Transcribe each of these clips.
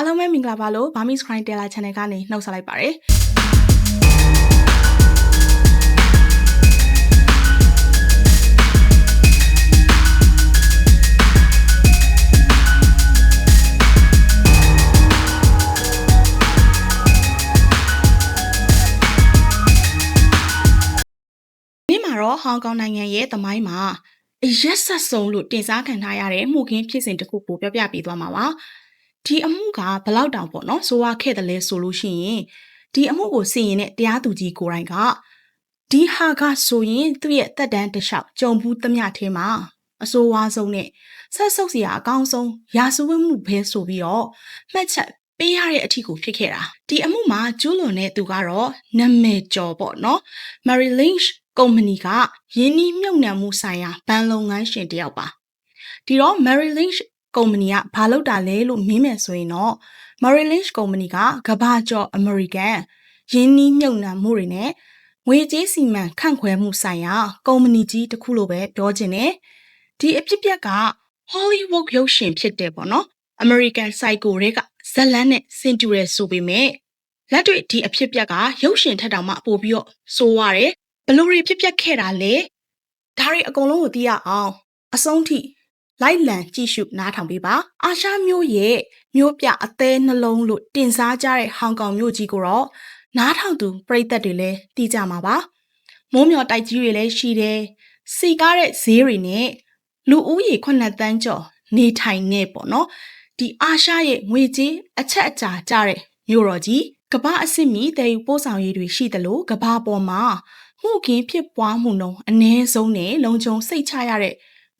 အားလုံးပဲမင်္ဂလာပါလို့ Burmese Crime Teller Channel ကနေနှုတ်ဆက်လိုက်ပါတယ်ဒီမှာတော့ဟောင်ကောင်နိုင်ငံရဲ့သမိုင်းမှာအရက်ဆက်ဆုံးလို့တင်စားခံထားရတဲ့မှုခင်းဖြစ်စဉ်တစ်ခုကိုပြောပြပေးသွားမှာပါ ဒီအမှုကဘလောက်တောင်ပေါ့နော်ဆိုရခဲ့တယ်လဲဆိုလို့ရှိရင်ဒီအမှုကိုစီရင်တဲ့တရားသူကြီးကိုယ်တိုင်ကဒီဟာကဆိုရင်သူ့ရဲ့တက်တန်းတစ်လျှောက်ကြုံဘူးသမျှထဲမှာအဆိုးဝါးဆုံးနဲ့ဆက်ဆုပ်စရာအကောင်းဆုံးရာဇဝတ်မှုပဲဆိုပြီးတော့မှတ်ချက်ပေးရတဲ့အထီကိုဖြစ်ခဲ့တာဒီအမှုမှာကျူးလွန်တဲ့သူကတော့နာမည်ကျော်ပေါ့နော် Mary Lynch ကုမ္ပဏီကယင်းနှီးမြှုပ်နှံမှုဆိုင်ရာဘဏ်လုပ်ငန်းရှင်တစ်ယောက်ပါဒီတော့ Mary Lynch ကုမ္ပဏီကဘာလုပ်တာလဲလို့မေးမယ်ဆိုရင်တော့ Mary Lynch ကုမ္ပဏီကကမ္ဘာကျော် American ယင်းနှီးမြှုပ်နှံမှုတွေနဲ့ငွေကြေးစီမံခန့်ခွဲမှုဆိုင်ရာကုမ္ပဏီကြီးတစ်ခုလို့ပဲပြောချင်တယ်ဒီအဖြစ်အပျက်က Hollywood ရုပ်ရှင်ဖြစ်တယ်ပေါ့နော် American Psycho တွေကဇတ်လန်းနဲ့ဆင်တူရဲဆိုပေမဲ့လက်တွေ့ဒီအဖြစ်အပျက်ကရုပ်ရှင်ထက်တောင်မှပိုပြီးတော့စိုးရတယ်ဘယ်လို့တွေဖြစ်ပျက်ခဲ့တာလဲဒါတွေအကုန်လုံးကိုသိရအောင်အဆုံးထိ လိုက်လံကြည့်ရှုနားထောင်ပေးပါအာရှမျိုးရဲ့မျိုးပြအသေးနှလုံးလို့တင်စားကြတဲ့ဟောင်ကောင်မျိုးကြီးကိုတော့နားထောင်သူပြိသက်တွေလည်းသိကြမှာပါမိုးမျောတိုက်ကြီးတွေလည်းရှိတယ်စီကားတဲ့ဈေးတွေနဲ့လူဦးရေ9တန်းကျော်နေထိုင်နေပေါ့နော်ဒီအာရှရဲ့ငွေကြေးအချက်အချာကြတဲ့မြို့တော်ကြီးကမ္ဘာအဆင့်မီတည်ယူပို့ဆောင်ရေးတွေရှိသလိုကမ္ဘာပေါ်မှာမှုခင်းဖြစ်ပွားမှုနှုန်းအနည်းဆုံးနဲ့လုံခြုံစိတ်ချရတဲ့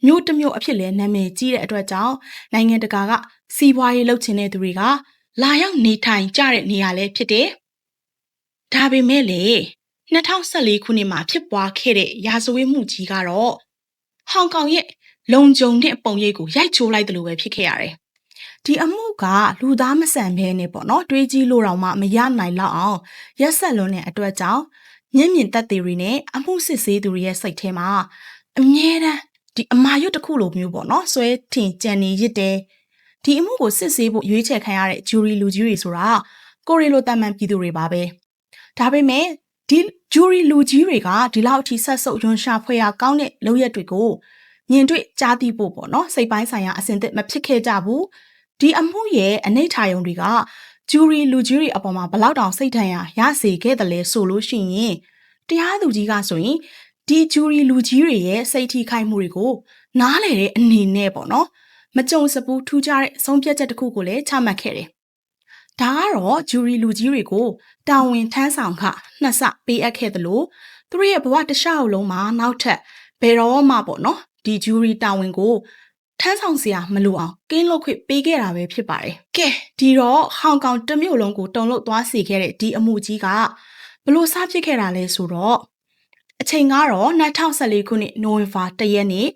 မြို့တစ်မြို့အဖြစ်လဲနာမည်ကြီးတဲ့အတွက်ကြောင့်နိုင်ငံတကာကစီးပွားရေးလုပ်ချင်တဲ့သူတွေကလာရောက်နေထိုင်ကြတဲ့နေရာလည်းဖြစ်တယ်။ဒါပေမဲ့လေ2014ခုနှစ်မှာဖြစ်ပွားခဲ့တဲ့ရာဇဝတ်မှုကြီးကတော့ဟောင်ကောင်ရဲ့လုံခြုံတဲ့ပုံရိပ်ကိုရိုက်ချိုးလိုက်တယ်လို့ပဲဖြစ်ခဲ့ရတယ်။ဒီအမှုကလူသားမဆန်ဘဲနဲ့ပေါ့နော်တွေးကြည့်လို့တော့မှမရနိုင်လောက်အောင်ရက်ဆက်လွန်းတဲ့အတွက်ကြောင့်မျက်မြင်သက်သေတွေနဲ့အမှုစစ်ဆေးသူတွေရဲ့စိတ်ထဲမှာအမြဲတမ်း ဒီအမာရွတ်တစ်ခုလိုမျိုးပေါ့နော်ဆွဲထင်ကြံနေရစ်တယ်ဒီအမှုကိုစစ်ဆေးဖို့ရွေးချယ်ခံရတဲ့ဂျူရီလူကြီးတွေဆိုတာကိုရီလိုတမန်ပြည်သူတွေပါပဲဒါပေမဲ့ဒီဂျူရီလူကြီးတွေကဒီလောက်အထိဆက်ဆုပ်ယွန်ရှာဖွဲ့ရကောင်းတဲ့လုပ်ရက်တွေကိုမြင်တွေ့ကြားသိဖို့ပေါ့နော်စိတ်ပိုင်းဆိုင်ရာအဆင်သင့်မဖြစ်ခဲ့ကြဘူးဒီအမှုရဲ့အနိဋ္ဌာယုံတွေကဂျူရီလူကြီးတွေအပေါ်မှာဘလောက်တောင်စိတ်ထန်ရာရစေခဲ့တယ်လဲဆိုလို့ရှိရင်တရားသူကြီးကဆိုရင် ဒီဂျူရီလူကြီးတွေရဲ့စိတ်ထိခိုက်မှုတွေကိုနားလည်တဲ့အနေနဲ့ပေါ့နော်မကြုံစပူးထူးခြားတဲ့ဆုံးဖြတ်ချက်တစ်ခုကိုလည်းချမှတ်ခဲ့တယ်။ဒါကတော့ဂျူရီလူကြီးတွေကိုတာဝန်ထမ်းဆောင်ခနှစ်ဆပေးအပ်ခဲ့သလိုသူတို့ရဲ့ဘဝတစ်လျှောက်လုံးမှာနောက်ထပ်ဘယ်တော့မှပေါ့နော်ဒီဂျူရီတာဝန်ကိုထမ်းဆောင်စရာမလိုအောင်ကင်းလွတ်ခွင့်ပေးခဲ့တာပဲဖြစ်ပါတယ်။ကဲဒီတော့ဟောင်ကောင်တစ်မြို့လုံးကိုတုံ့လုတ်သွားစေခဲ့တဲ့ဒီအမှုကြီးကဘလို့စဖြစ်ခဲ့တာလဲဆိုတော့ အချိန်ကတော့2014ခုနှစ်နိုဝင်ဘာ1ရက်နေ့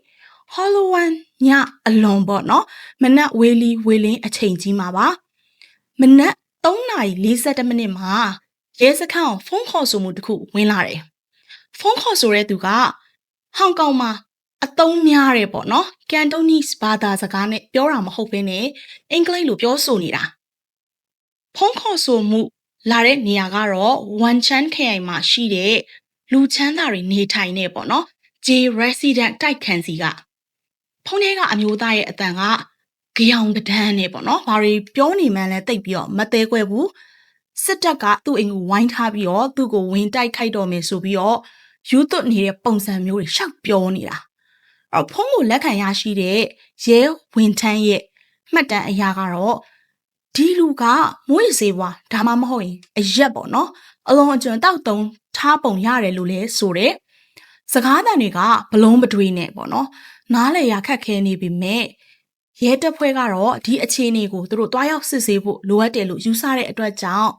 Halloween ညအလွန်ပေါ့နော်မနက်ဝေးလီဝေးလင်းအချိန်ကြီးမှာပါမနက်3:42မိနစ်မှာရဲစခန်းဖုန်းခေါ်ဆိုမှုတစ်ခုဝင်လာတယ်ဖုန်းခေါ်ဆိုတဲ့သူကဟောင်ကောင်မှာအသုံးများတယ်ပေါ့နော်ကန်တိုနီစ်ဘာသာစကားနဲ့ပြောတာမဟုတ်ဘဲနဲ့အင်္ဂလိပ်လိုပြောဆိုနေတာဖုန်းခေါ်ဆိုမှုလာတဲ့နေရာကတော့ဝန်ချန်ခရိုင်မှာရှိတဲ့ လူချမ်းသာတွေနေထိုင်နေပေါ့နော် J resident တိုက်ခန်းစီကဖုန်းထဲကအမျိုးသားရဲ့အတန်ကကြောင်တန်းနဲ့ပေါ့နော်ဘာတွေပြောနေမှန်းလဲတိတ်ပြီးတော့မသေးခွဲဘူးစစ်တပ်ကသူ့အိမ်ကိုဝိုင်းထားပြီးတော့သူ့ကိုဝင်တိုက်ခိုက်တော့မယ်ဆိုပြီးတော့ယူသွတ်နေတဲ့ပုံစံမျိုးတွေရှောက်ပြောနေတာအော်ဖုန်းကိုလက်ခံရရှိတဲ့ရဲဝင်ထမ်းရဲ့မှတ်တမ်းအရာကတော့ဒီလူကမွေးစေးဘွားဒါမှမဟုတ်ရင်အရက်ပေါ့နော် အလွန်အကျွံတောက်တုံးထားပုံရတယ်လို့လဲဆိုတဲ့စကားသံတွေကဘလုံးပတွေးနဲ့ပေါ့နော်နားလေရခက်ခဲနေပြီမဲ့ရဲတပ်ဖွဲ့ကတော့ဒီအခြေအနေကိုသူတို့တွားရောက်စစ်ဆေးဖို့လိုအပ်တယ်လို့ယူဆတဲ့အတွက်ကြောင့်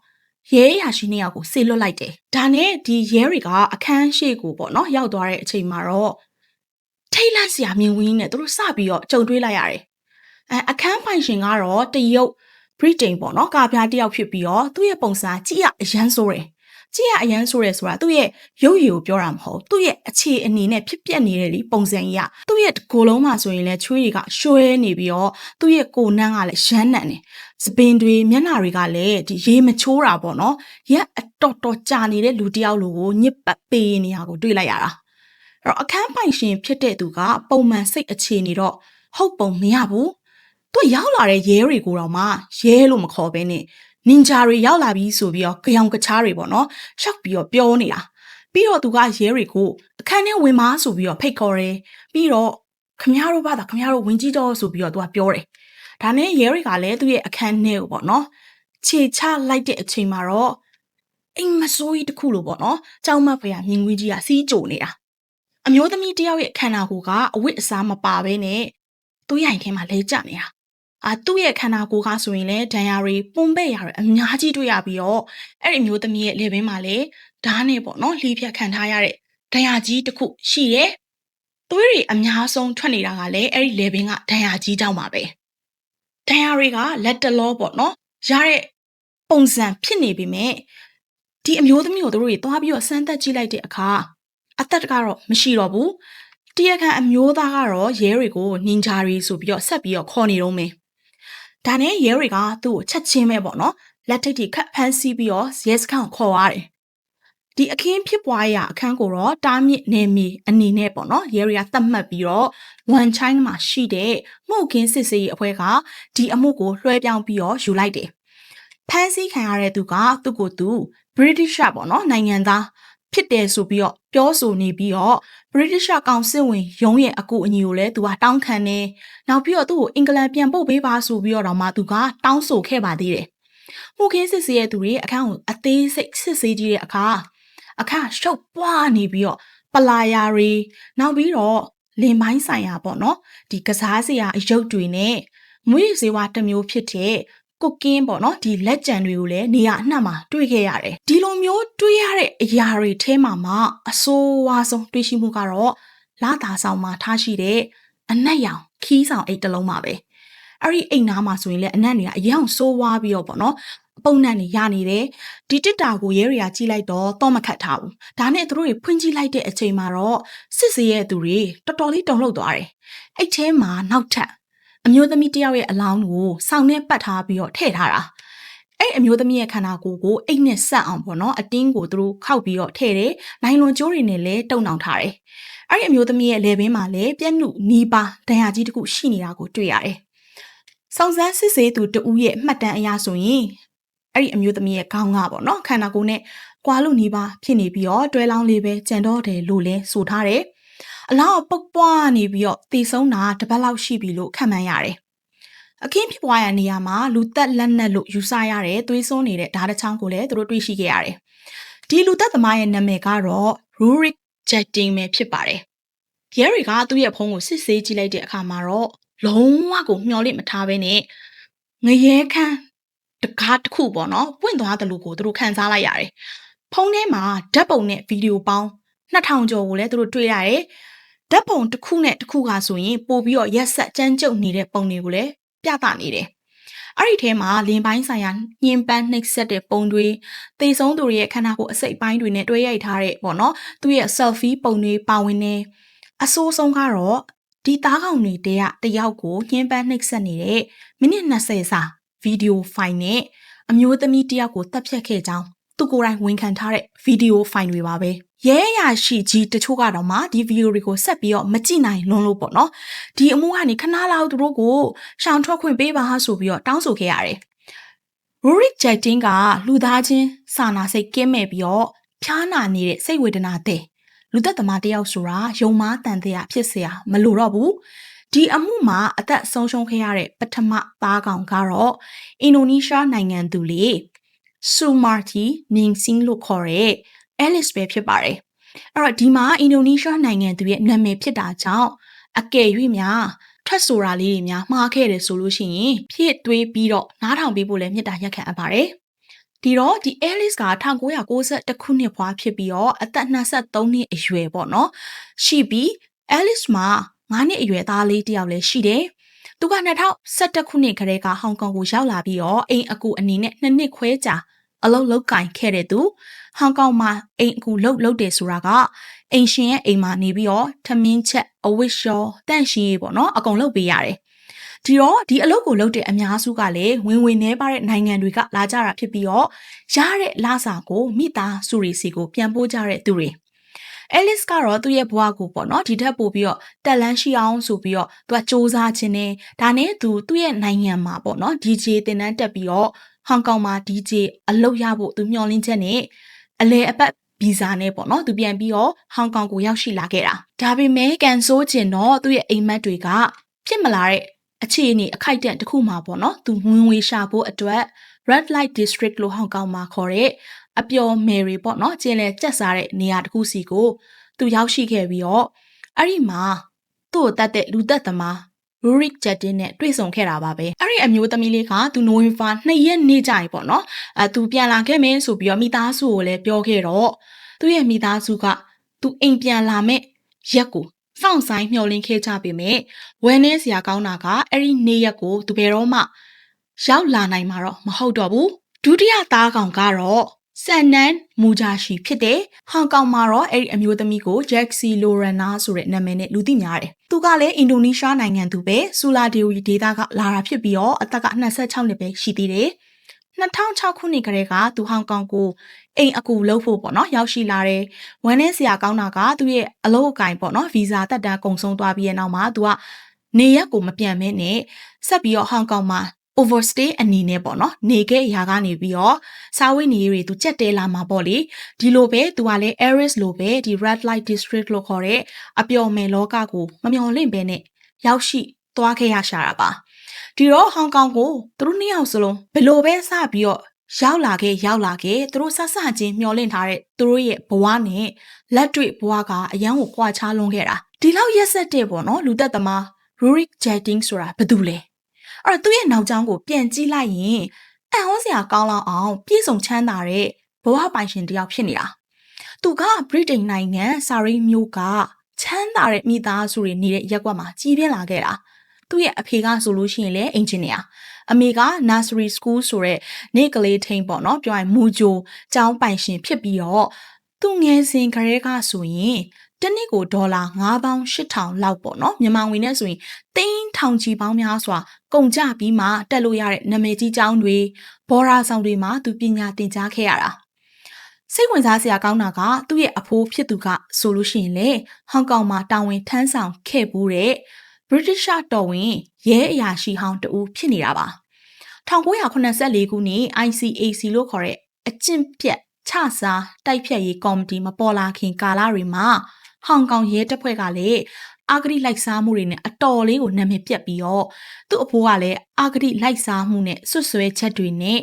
ရဲရာရှိနေရောက်ကိုဆေလွတ်လိုက်တယ်။ဒါနဲ့ဒီရဲတွေကအခန်းရှိကိုပေါ့နော်ရောက်သွားတဲ့အချိန်မှာတော့ထိတ်လန့်စရာမြင်ဝင်းနဲ့သူတို့စပြီးတော့ကြုံတွေ့လိုက်ရတယ်။အဲအခန်းပိုင်ရှင်ကတော့တရုတ်ဗြိတိန်ပေါ့နော်ကာပြားတယောက်ဖြစ်ပြီးတော့သူ့ရဲ့ပုံစံကြည့်ရအရန်ဆိုးတယ် ကြည့်ရအရန်ဆိုရဲဆိုတာသူ့ရဲ့ရုပ်ရည်ကိုပြောတာမဟုတ်သူ့ရဲ့အခြေအနေနဲ့ဖြစ်ပျက်နေတဲ့လေပုံစံကြီးကသူ့ရဲ့ကိုယ်လုံးမှာဆိုရင်လည်းချွေးတွေကရွှဲနေပြီးတော့သူ့ရဲ့ကိုယ်နှမ်းကလည်းရမ်းနံနေစပင်တွေမျက်နှာတွေကလည်းဒီရေမချိုးတာပေါ့နော်ရက်အတော်တော်ကြာနေတဲ့လူတစ်ယောက်လိုကိုညစ်ပတ်ပေးနေရကိုတွေ့လိုက်ရတာအဲ့တော့အခန်းပိုင်ရှင်ဖြစ်တဲ့သူကပုံမှန်စိတ်အခြေအနေတော့ဟုတ်ပုံမရဘူးသူရောက်လာတဲ့ရဲတွေကိုတော့မှရဲလို့မခေါ်ဘဲနဲ့ နင်ဂျာတွေရောက်လာပြီဆိုပြီးတော့ကြောင်ကချားတွေပေါ့နော်ရှောက်ပြီးတော့ပြောနေတာပြီးတော့သူကရဲတွေကိုအခန်းထဲဝင်မားဆိုပြီးတော့ဖိတ်ခေါ်တယ်ပြီးတော့ခမရတို့ဘာသာခမရတို့ဝင်ကြည့်တော့ဆိုပြီးတော့သူကပြောတယ်ဒါနဲ့ရဲတွေကလည်းသူ့ရဲ့အခန်းထဲကိုပေါ့နော်ခြေချလိုက်တဲ့အချိန်မှာတော့အိမ်မဆိုးကြီးတစ်ခုလိုပေါ့နော်ကြောင်မဖေရမြင်ကွင်းကြီးကစီးကြိုနေတာအမျိုးသမီးတယောက်ရဲ့ခန္ဓာကိုယ်ကအဝတ်အစားမပါဘဲနဲ့သူ့ရိုင်ထဲမှာလဲကျနေတာ အာသူ့ရဲ့ခန္ဓာကိုယ်ကဆိုရင်လည်းဒဏ်ရာတွေပုံပဲ့ရတွေအများကြီးတွေ့ရပြီးတော့အဲ့ဒီမျိုးသမီးရဲ့လေဘင်းမှာလည်းဓာတ်နဲ့ပေါ့နော်လှီးဖြတ်ခံထားရတဲ့ဒဏ်ရာကြီးတစ်ခုရှိတယ်။သွေးတွေအများဆုံးထွက်နေတာကလည်းအဲ့ဒီလေဘင်းကဒဏ်ရာကြီးကြောင့်ပါပဲ။ဒဏ်ရာတွေကလက်တလောပေါ့နော်ရတဲ့ပုံစံဖြစ်နေပေမဲ့ဒီအမျိုးသမီးကိုတို့တွေသွားပြီးတော့စမ်းသပ်ကြည့်လိုက်တဲ့အခါအသက်ကတော့မရှိတော့ဘူး။တရားခံအမျိုးသားကတော့ရဲတွေကိုနင်ဂျာတွေဆိုပြီးတော့ဆက်ပြီးတော့ခေါ်နေတော့မယ်။ ဒါနဲ့ရဲတွေကသူ့ကိုချက်ချင်းပဲပေါ့နော်လက်ထိပ်ထိခတ်ဖမ်းဆီးပြီးတော့ရဲစခန်းကိုခေါ်ရတယ်ဒီအခင်းဖြစ်ပွားရာအခန်းကိုတော့တားမြစ်နေမီအနေနဲ့ပေါ့နော်ရဲတွေကသတ်မှတ်ပြီးတော့ဝန်ချိုင်းမှာရှိတဲ့မှုခင်းစစ်စေးအဖွဲ့ကဒီအမှုကိုလွှဲပြောင်းပြီးတော့ယူလိုက်တယ်ဖမ်းဆီးခံရတဲ့သူကသူ့ကိုသူ British ပေါ့နော်နိုင်ငံသား ဖြစ်တယ်ဆိုပြီးတော့ပြောဆိုနေပြီးတော့ British ကောင်စစ်ဝင်ရုံးရဲ့အကူအညီကိုလည်းသူကတောင်းခံနေနောက်ပြီးတော့သူ့ကိုအင်္ဂလန်ပြန်ပို့ပေးပါဆိုပြီးတော့မှသူကတောင်းဆိုခဲ့ပါသေးတယ်။မှုခင်းစစ်စေးရဲ့သူတွေအခန်းကိုအသေးစိတ်စစ်ဆေးကြည့်တဲ့အခါအခါရှုပ်ပွားနေပြီးတော့ပလာယာတွေနောက်ပြီးတော့လင်ပိုင်းဆိုင်ရာပေါ့နော်ဒီကစားစရာအယုတ်တွေနဲ့မွေးစေဝါတစ်မျိုးဖြစ်တဲ့ ကုတ်ကင်းပေါ့နော်ဒီလက်ကြံတွေကိုလည်းနေရာအနှံ့မှာတွေ့ခဲ့ရတယ်ဒီလိုမျိုးတွေ့ရတဲ့အရာတွေထဲမှာမှအဆိုးဝါးဆုံးတွေ့ရှိမှုကတော့လာတာဆောင်မှာထားရှိတဲ့အနက်ရောင်ခီးဆောင်အိတ်တစ်လုံးပါပဲအဲ့ဒီအိမ်နားမှာဆိုရင်လည်းအနက်နေကအရောင်ဆိုးဝါးပြီးတော့ပေါ့နော်ပုံနှံ့နေရနေတယ်ဒီတစ်တာကိုရဲတွေကကြည့်လိုက်တော့တော့မခတ်ထားဘူးဒါနဲ့သူတို့တွေဖွင့်ကြည့်လိုက်တဲ့အချိန်မှာတော့စစ်စေးရဲ့သူတွေတော်တော်လေးတုန်လှုပ်သွားတယ်အဲ့ထဲမှာနောက်ထပ် အမျိုးသမီးတယောက်ရဲ့အလောင်းကိုစောင်းနဲ့ပတ်ထားပြီးတော့ထည့်ထားတာအဲ့အမျိုးသမီးရဲ့ခန္ဓာကိုယ်ကိုအိတ်နဲ့ဆက်အောင်ပေါ့နော်အတင်းကိုသူတို့ခောက်ပြီးတော့ထည့်တယ်နိုင်လွန်ကျိုးတွေနဲ့လည်းတုံနှောင်ထားတယ်အဲ့ဒီအမျိုးသမီးရဲ့လေဘင်းမှာလည်းပြက်နုနီးပါဒဏ်ရာကြီးတစ်ခုရှိနေတာကိုတွေ့ရတယ်ဆောင်းစမ်းစစ်ဆေးသူတဦးရဲ့မှတ်တမ်းအရဆိုရင်အဲ့ဒီအမျိုးသမီးရဲ့ခေါင်းကပေါ့နော်ခန္ဓာကိုယ်နဲ့ကွာလို့နီးပါဖြစ်နေပြီးတော့တွဲလောင်းလေးပဲကြံတော့တယ်လို့လဲဆိုထားတယ် အလောင်းပုတ်ပွားနေပြီးတော့တည်ဆုံးတာတပတ်လောက်ရှိပြီလို့ခန့်မှန်းရတယ်အခင်းဖြစ်ပွားရနေရာမှာလူသက်လက်နက်လို့ယူဆရတဲ့သွေးစွန်းနေတဲ့ဓာတ်ချောင်းကိုလည်းသူတို့တွေ့ရှိခဲ့ရတယ်။ဒီလူသက်သမားရဲ့နာမည်ကတော့ Rurik Jetting ပဲဖြစ်ပါတယ်။ရဲတွေကသူ့ရဲ့ဖုန်းကိုစစ်ဆေးကြည့်လိုက်တဲ့အခါမှာတော့လုံးဝကိုမျောလိမထားဘဲနဲ့ငရဲခန်းတကားတစ်ခုပေါ့နော်ပွင့်သွားတယ်လို့ကိုသူတို့ခန်းစားလိုက်ရတယ်။ဖုန်းထဲမှာဓာတ်ပုံနဲ့ဗီဒီယိုပေါင်း2000ကျော်ကိုလည်းသူတို့တွေ့ရတယ်။ ဓာတ်ပုံတစ်ခုနဲ့တစ်ခုကဆိုရင်ပို့ပြီးတော့ရက်ဆက်ကြမ်းကြုတ်နေတဲ့ပုံတွေကိုလည်းပြသနေတယ်။အဲ့ဒီထဲမှာလင်ပိုင်းဆိုင်ရာညင်ပန်းနှိပ်စက်တဲ့ပုံတွေသေဆုံးသူတွေရဲ့ခန္ဓာကိုယ်အစိတ်ပိုင်းတွေနဲ့တွဲရိုက်ထားတဲ့ပေါ့နော်သူရဲ့ selfie ပုံတွေပါဝင်နေအဆိုးဆုံးကတော့ဒီသားကောင်တွေတဲကတယောက်ကိုညှင်းပန်းနှိပ်စက်နေတဲ့မိနစ်20စာဗီဒီယိုဖိုင်နဲ့အမျိုးသမီးတယောက်ကိုတပ်ဖြတ်ခဲ့ကြောင်းသူကိုယ်တိုင်ဝန်ခံထားတဲ့ဗီဒီယိုဖိုင်တွေပါပဲရဲရရှိကြီးတချို့ကတော့မှဒီဗီဒီယိုတွေကိုဆက်ပြီးတော့မကြည့်နိုင်လွန်းလို့ပေါ့နော်ဒီအမှုကနေခဏလောက်သူတို့ကိုရှောင်ထွက်ခွင့်ပေးပါဆိုပြီးတော့တောင်းဆိုခဲ့ရတယ်ရူရစ်ဂျက်တင်ကလူသားချင်းစာနာစိတ်ကင်းမဲ့ပြီးတော့ဖျားနာနေတဲ့စိတ်ဝေဒနာတဲ့လူသက်သမားတယောက်ဆိုတာယုံမားတန်တရားဖြစ်เสียမလိုတော့ဘူးဒီအမှုမှာအသက်ဆုံးရှုံးခဲ့ရတဲ့ပထမသားကောင်ကတော့အင်ဒိုနီးရှားနိုင်ငံသူလေဆူမာတီနင်းစင်းလို့ခေါ်တဲ့ အဲလစ်ပဲဖြစ်ပါတယ်အဲ့တော့ဒီမှာအင်ဒိုနီးရှားနိုင်ငံသူရဲ့နာမည်ဖြစ်တာကြောင့်အကယ်၍များထပ်ဆိုတာလေးတွေများမှားခဲ့တယ်ဆိုလို့ရှိရင်ဖြစ်သွေးပြီးတော့နားထောင်ပေးဖို့လည်းမြစ်တာရက်ခံအပ်ပါတယ်ဒီတော့ဒီ Alice က1990ခုနှစ်ဖွားဖြစ်ပြီးတော့အသက်23နှစ်အရွယ်ပေါ့နော်ရှိပြီး Alice မှာ9နှစ်အရွယ်သားလေးတယောက်လည်းရှိတယ်။သူက2011ခုနှစ်ကတည်းကဟောင်ကောင်ကိုရောက်လာပြီးတော့အိမ်အကူအနေနဲ့2နှစ်ခွဲကြာအလုပ်လုပ်ကင်ခဲ့တဲ့သူ ဟောင်ကောင်မှာအိမ်အကူလုပ်လုပ်တယ်ဆိုတာကအိမ်ရှင်ရဲ့အိမ်မှာနေပြီးတော့ထမင်းချက်အဝတ်လျှော်တန့်ရှင်းရေးပေါ့နော်အကုန်လုပ်ပေးရတယ်ဒီတော့ဒီအလုပ်ကိုလုပ်တဲ့အများစုကလည်းဝင်ဝင်နေပါတဲ့နိုင်ငံတွေကလာကြတာဖြစ်ပြီးတော့ရတဲ့လစာကိုမိသားစုတွေစီကိုပြန်ပို့ကြတဲ့သူတွေအဲလစ်ကတော့သူ့ရဲ့ဘဝကိုပေါ့နော်ဒီထက်ပိုပြီးတော့တက်လန်းရှိအောင်ဆိုပြီးတော့သူကစ조사ခြင်းနဲ့ဒါနဲ့သူသူ့ရဲ့နိုင်ငံမှာပေါ့နော် DJ တင်တန်းတက်ပြီးတော့ဟောင်ကောင်မှာ DJ အလုပ်ရဖို့သူမျှော်လင့်ချက်နဲ့ အလဲအပတ်ဗီဇာနဲ့ပေါ့နော်သူပြန်ပြီးတော့ဟောင်ကောင်ကိုရောက်ရှိလာခဲ့တာဒါပေမဲ့ကန်ဆိုးကျင်တော့သူ့ရဲ့အိမ်မက်တွေကဖြစ်မလာတဲ့အခြေအနေအခိုက်အတန့်တစ်ခုမှာပေါ့နော်သူဝင်ဝေရှာဖို့အတွက် red light district လို့ဟောင်ကောင်မှာခေါ်တဲ့အပျော်မယ်တွေပေါ့နော်ကျင်းလဲကြက်စားတဲ့နေရာတစ်ခုစီကိုသူရောက်ရှိခဲ့ပြီးတော့အဲ့ဒီမှာသူ့ကိုတတ်တဲ့လူသက်သမား Rurik Jettin နဲ့တွေ့ဆုံခဲ့တာပါပဲအဲ့ဒီအမျိုးသမီးလေးကသူနိုဝင်ဘာ2ရက်နေ့ကြရင်ပေါ့နော်အဲသူပြန်လာခဲ့မယ်ဆိုပြီးတော့မိသားစုကိုလည်းပြောခဲ့တော့သူ့ရဲ့မိသားစုကသူအိမ်ပြန်လာမဲ့ရက်ကိုစောင့်ဆိုင်မျှော်လင့်ခဲ့ကြပေမဲ့ဝယ်နေစရာကောင်းတာကအဲ့ဒီနေ့ရက်ကိုသူဘယ်တော့မှရောက်လာနိုင်မှာတော့မဟုတ်တော့ဘူးဒုတိယသားကောင်ကတော့ ဆန်နန်မူဂျာရှီဖြစ်တဲ့ဟောင်ကောင်မှာတော့အဲ့ဒီအမျိုးသမီးကိုဂျက်စီလိုရနာဆိုတဲ့နာမည်နဲ့လူသိများတယ်။သူကလည်းအင်ဒိုနီးရှားနိုင်ငံသူပဲဆူလာဒေဝီဒေတာကလာတာဖြစ်ပြီးတော့အသက်က26နှစ်ပဲရှိသေးတယ်။2006ခုနှစ်ကတည်းကသူဟောင်ကောင်ကိုအိမ်အကူလုပ်ဖို့ပေါ့နော်ရောက်ရှိလာတယ်။ဝမ်းနဲ့ဆရာကောင်းတာကသူ့ရဲ့အလုပ်အကင်ပေါ့နော်ဗီဇာတက်တန်းကုန်ဆုံးသွားပြီးတဲ့နောက်မှာသူကနေရက်ကိုမပြန်မဲနဲ့ဆက်ပြီးတော့ဟောင်ကောင်မှာ overstay အနေနဲ့ပေါ့နော်နေခဲ့ရာကနေပြီးတော့စာဝတ်နေရေးတွေသူကြက်တဲလာမှာပေါ့လေဒီလိုပဲသူကလည်း Aris လိုပဲဒီ red light district လို့ခေါ်တဲ့အပျော်မယ်လောကကိုမမျော်လင့်ပဲနဲ့ရောက်ရှိသွားခဲ့ရရှာတာပါဒီတော့ဟောင်ကောင်ကိုသူတို့နှစ်ယောက်စလုံးဘယ်လိုပဲစပြီးတော့ရောက်လာခဲ့ရောက်လာခဲ့သူတို့ဆက်ဆချင်းမျောလင့်ထားတဲ့သူတို့ရဲ့ဘဝနဲ့လက်တွေ့ဘဝကအရန်ကိုကြွားချလွန်ခဲ့တာဒီလောက်ရက်ဆက်တဲ့ပေါ့နော်လူသက်သမား Rurik Jetting ဆိုတာဘာတူလဲ အဲ့တော့သူ့ရဲ့နောက်ကျောင်းကိုပြန်ကြည့်လိုက်ရင်အံ့ဩစရာကောင်းလောက်အောင်ပြည့်စုံချမ်းသာတဲ့ဘဝပိုင်ရှင်တယောက်ဖြစ်နေတာသူကဗြိတိန်နိုင်ငံစာရိမျိုးကချမ်းသာတဲ့မိသားစုတွေနေတဲ့ရက်ကွက်မှာကြီးပြင်းလာခဲ့တာသူ့ရဲ့အဖေကဆိုလို့ရှိရင်လည်းအင်ဂျင်နီယာအမေက nursery school ဆိုတဲ့နေ့ကလေးထိန်ပေါ့နော်ပြောရင်မူဂျိုကျောင်းပိုင်ရှင်ဖြစ်ပြီးတော့သူငယ်စဉ်ကလေးကဆိုရင် တနစ်ကိုဒေါ်လာ9800လောက်ပေါ့နော်မြန်မာငွေနဲ့ဆိုရင်သိန်းထောင်ချီပေါင်းများစွာကုန်ကြပြီးမှတက်လို့ရတဲ့နာမည်ကြီးကျောင်းတွေဘော်ရာဆောင်တွေမှာသူပညာသင်ကြားခဲ့ရတာစိတ်ဝင်စားစရာကောင်းတာကသူ့ရဲ့အဖိုးဖြစ်သူကဆိုလို့ရှိရင်လေဟောင်ကောင်မှာတာဝန်ထမ်းဆောင်ခဲ့ဘူးတဲ့ British တော်ဝင်ရဲအရာရှိဟောင်းတူဖြစ်နေတာပါ1984ခုနှစ် ICAC လို့ခေါ်တဲ့အကျင့်ပြတ်ချစားတိုက်ဖြတ်ရေးကော်မတီမပေါ်လာခင်ကာလတွေမှာ ဟောင်ကောင်ရဲတပ်ဖွဲ့ကလည်းအာဂရိလိုက်စားမှုတွေနဲ့အတော်လေးကိုနာမည်ပြတ်ပြီးတော့သူ့အဖိုးကလည်းအာဂရိလိုက်စားမှုနဲ့ဆွတ်ဆွဲချက်တွေနဲ့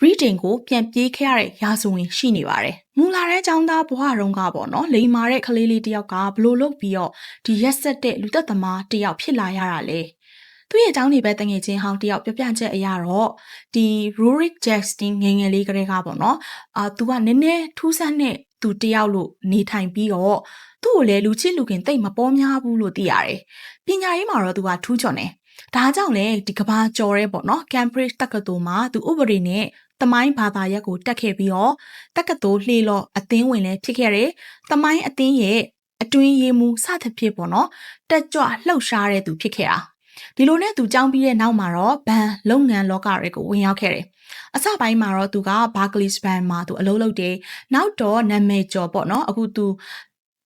ဗြိတိန်ကိုပြန်ပြေးခဲ့ရတဲ့ရာဇဝင်ရှိနေပါတယ်။မူလာတဲ့ចောင်းသားဘဝတုန်းကပေါ့နော်လိန်မာတဲ့ကလေးလေးတယောက်ကဘလို့လုပ်ပြီးတော့ဒီရက်ဆက်တဲ့လူသက်သမားတယောက်ဖြစ်လာရတာလေ။သူ့ရဲ့ចောင်းနေပဲတငယ်ချင်းဟောင်းတယောက်ပြပြချက်အရာတော့ဒီ Rurik Jackson ငငယ်လေးကလေးကပေါ့နော်အာသူကနည်းနည်းထူးဆန်းတဲ့သူတယောက်လို့နေထိုင်ပြီးတော့ သူ့ကိုလည်းလူချစ်လူခင်တိတ်မပေါ်များဘူးလို့သိရတယ်။ပညာရေးမှာတော့သူကထူးချွန်တယ်။ဒါကြောင့်လေဒီကဘာကျော်ရဲပေါ့နော် Cambridge တက္ကသိုလ်မှာသူဥပဒေနဲ့တမိုင်းဘာသာရပ်ကိုတက်ခဲ့ပြီးတော့တက္ကသိုလ်လှေလော်အသင်းဝင်လည်းဖြစ်ခဲ့တယ်။တမိုင်းအသင်းရဲ့အတွင်းရေးမှုစသဖြင့်ပေါ့နော်တက်ကြွလှုပ်ရှားတဲ့သူဖြစ်ခဲ့တာ။ဒီလိုနဲ့သူကြောင်းပြီးတဲ့နောက်မှာတော့ဘန်လုပ်ငန်းလောကတွေကိုဝင်ရောက်ခဲ့တယ်။အစပိုင်းမှာတော့သူက Barclays Bank မှာသူအလုပ်လုပ်တယ်။နောက်တော့နာမည်ကျော်ပေါ့နော်အခုသူ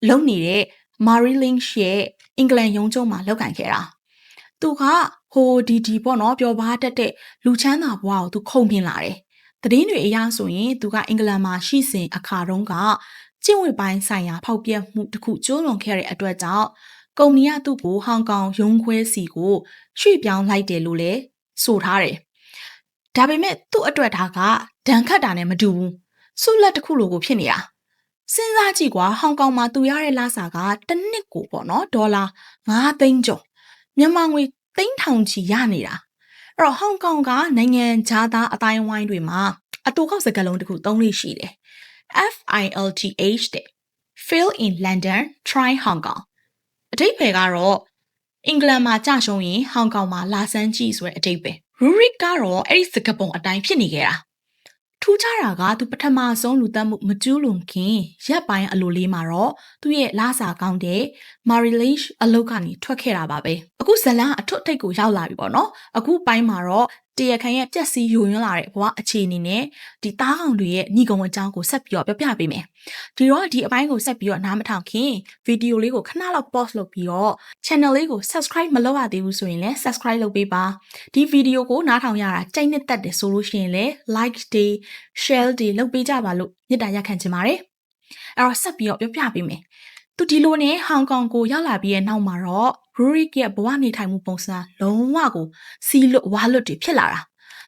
လုပ်နေတဲ့ Mary Lynch ရဲ့အင်္ဂလန်ရုံးချုပ်မှာလုပ်ကင်ခဲ့တာသူကဟိုဒီဒီပေါ့နော်ပျော်ပါတတ်တဲ့လူချမ်းသာဘဝကိုသူခုံမြင်လာတယ်သတင်းတွေအရဆိုရင်သူကအင်္ဂလန်မှာရှိစဉ်အခါတုန်းကကျင့်ဝတ်ပိုင်းဆိုင်ရာဖောက်ပြက်မှုတစ်ခုကျိုးလွန်ခဲ့တဲ့အတွက်ကြောင့်ကုမ္ပဏီကသူ့ကိုဟောင်ကောင်ရုံးခွဲစီကိုရွှေ့ပြောင်းလိုက်တယ်လို့လည်းဆိုထားတယ်။ဒါပေမဲ့သူ့အတွက်ဒါကဒဏ်ခတ်တာနဲ့မတူဘူး။ဆုလက်တစ်ခုလိုကိုဖြစ်နေတာ စဉ်းစားကြည့်ကွာဟောင်ကောင်မှာသူရတဲ့လစာကတစ်နှစ်ကိုပေါ့နော်ဒေါ်လာ9သိန်းကျော်မြန်မာငွေသိန်းထောင်ချီရနေတာအဲ့တော့ဟောင်ကောင်ကနိုင်ငံခြားသားအတိုင်းဝိုင်းတွေမှာအတူခောက်စကားလုံးတစ်ခုသုံးလို့ရှိတယ် FILTH တဲ့ Fail in London Try Hong Kong အတိတ်ပဲကတော့အင်္ဂလန်မှာကြာရှုံးရင်ဟောင်ကောင်မှာလာစမ်းကြည့်ဆိုတဲ့အတိတ်ပဲ Rurik ကတော့အဲ့ဒီစကားပုံအတိုင်းဖြစ်နေခဲ့တာ ထူးခြားတာကသူပထမဆုံးလူသက်မှုမကျူးလွန်ခင်ရက်ပိုင်းအလိုလေးမှာတော့သူ့ရဲ့လာစာကောင်းတဲ့ Marilyn အလုပ်ကနေထွက်ခဲ့တာပါပဲအခုဇလန်အထွတ်ထိပ်ကိုရောက်လာပြီပေါ့နော်အခုပိုင်းမှာတော့ တရခန်ရဲ့ပြက်စီယိုယွန်းလာတဲ့ဘဝအခြေအနေနဲ့ဒီတားကောင်တွေရဲ့ညီကောင်အကြောင်းကိုဆက်ပြီးတော့ပြောပြပေးမယ်ဒီတော့ဒီအပိုင်းကိုဆက်ပြီးတော့နားမထောင်ခင်ဗီဒီယိုလေးကိုခဏလောက် pause လုပ်ပြီးတော့ channel လေးကို subscribe မလုပ်ရသေးဘူးဆိုရင်လည်း subscribe လုပ်ပေးပါဒီဗီဒီယိုကိုနားထောင်ရတာကြိုက်နှစ်သက်တယ်ဆိုလို့ရှိရင်လည်း like တွေ share တွေလုပ်ပေးကြပါလို့မေတ္တာရက်ခံချင်ပါတယ်အဲ့တော့ဆက်ပြီးတော့ပြောပြပေးမယ် သူဒီလိုနဲ့ဟောင်ကောင်ကိုရောက်လာပြီးရဲ့နောက်မှာတော့ Rurik ရဲ့ဘဝနေထိုင်မှုပုံစံလုံးဝကိုစီးလွတ်ဝါလွတ်တွေဖြစ်လာတာ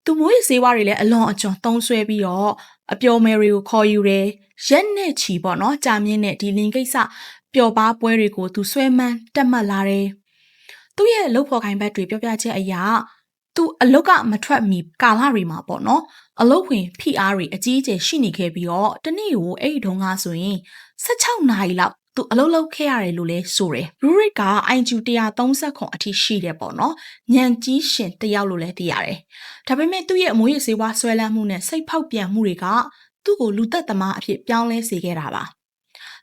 သူမိုးရေစေးဝါးတွေလည်းအလွန်အကျွံသုံးဆွဲပြီးတော့အပျော်မယ်တွေကိုခေါ်ယူတယ်ရက်နဲ့ချီပေါ့နော်ကြာမြင့်တဲ့ဒီလင်ကိစ္စပျော်ပါပွဲတွေကိုသူဆွဲမှန်းတက်မှတ်လာတယ်သူ့ရဲ့လှုပ်ဖော်ခိုင်ဘက်တွေပြောပြချက်အရာသူအလုတ်ကမထွက်မီကာလတွေမှာပေါ့နော်အလုတ်ဝင်ဖိအားတွေအကြီးအကျယ်ရှိနေခဲ့ပြီးတော့တနေ့ကိုအဲ့ဒီတုန်းကဆိုရင်16နာရီလောက် သူအလုပ်လုပ်ခဲ့ရတယ်လို့လဲဆိုတယ်ရူရစ်က IQ 130ခွန်အထိရှိတယ်ပေါ့နော်ညံကြီးရှင်တယောက်လို့လဲသိရတယ်ဒါပေမဲ့သူ့ရဲ့အမွေးရစေဝါဆွဲလန်းမှုနဲ့စိတ်ဖောက်ပြန်မှုတွေကသူ့ကိုလူသက်သမားအဖြစ်ပြောင်းလဲစေခဲ့တာပါ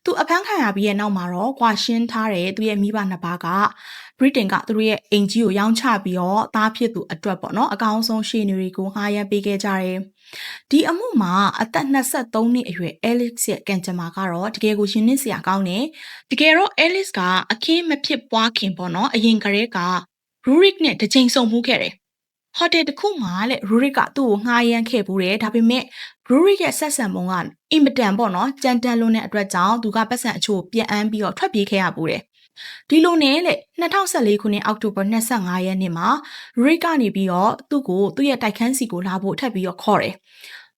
သူအဖမ်းခံရပြီးရဲ့နောက်မှာတော့ကွာရှင်းထားတဲ့သူ့ရဲ့မိဘနှစ်ပါးကဗြိတိန်ကသူတို့ရဲ့အိမ်ကြီးကိုရောင်းချပြီးတော့သားဖြစ်သူအတွက်ပေါ့နော်အကောင်းဆုံးရှေ့နေတွေကိုငှားရမ်းပေးခဲ့ကြတယ် ဒီအမှုမှာအသက်23နှစ်အရွယ် Alex ရဲ့ကံကြမ္မာကတော့တကယ်ကိုရှင်နစ်စရာကောင်းတယ်တကယ်တော့ Alex ကအခင်းမဖြစ်ပွားခင်ပေါ့နော်အရင်ကတည်းက Rurik နဲ့တစ်ချိန်ဆုံမှုခဲ့တယ်ဟိုတယ်တစ်ခုမှာလေရူရစ်ကသူ့ကိုငှားရမ်းခဲ့ဘူးတယ်ဒါပေမဲ့ရူရစ်ရဲ့ဆက်ဆံပုံကအင်မတန်ပေါ့နော်ကြမ်းတမ်းလွန်းတဲ့အတွက်ကြောင့်သူကပတ်စံအချို့ပြန်အမ်းပြီးတော့ထွက်ပြေးခဲ့ရဘူးတယ် ဒီလိုနဲ့လေ2014ခုနှစ်အောက်တိုဘာ25ရက်နေ့မှာရိတ်ကနေပြီးတော့သူ့ကိုသူ့ရဲ့တိုက်ခန်းစီကိုလာဖို့ထပ်ပြီးတော့ခေါ်တယ်